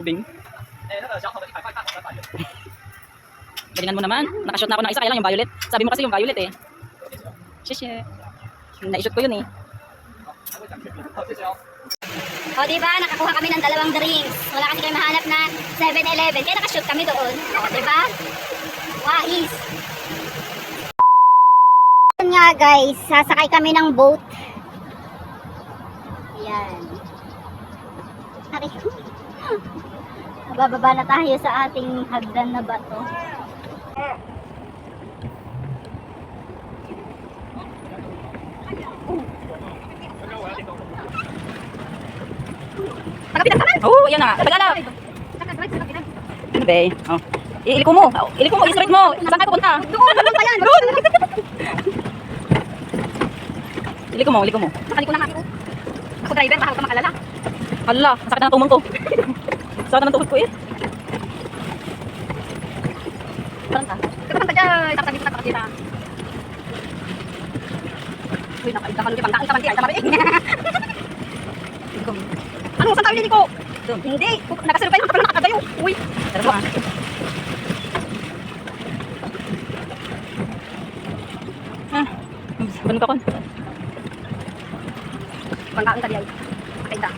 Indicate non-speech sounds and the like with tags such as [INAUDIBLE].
Ubing. Galingan mo naman. Nakashoot na ako ng isa. Kailan yung violet? Sabi mo kasi yung violet eh. Sheshe. Na-shoot ko yun eh. O, di ba? Nakakuha kami ng dalawang drinks. Wala kasi kayo mahanap na 7-Eleven. Kaya nakashoot kami doon. O, di ba? Wais. Yun nga, guys. Sasakay kami ng boat. Ayan. Ari. Bababa na tayo sa ating hagdan na bato. Pagapitan ka man! Oo, oh, yan na. Tagala. Ano ba? Oh. Iliko mo. Iliko mo. I-straight mo. Saan ka pupunta? Doon, doon pa yan. Doon. [LAUGHS] Iliko mo. Iliko mo. Nakali ko na nga ako. Driver, huwag ka makalala. Hala, sakit na ng tumong ko. sakit na ng tuhod ko eh. Parang ka. Kapag ka dyan, tatabi ko na kapatid ha. Uy, nakalit naman yung pangkaan kapatid. Ay, tamari. Ano, saan tayo niliko? Doon. Hindi, nakasirupay lang kapag nakakadayo. Uy, Pero mo ah. Ah, banun ka kon. còn bạn cũng cần gì anh ta.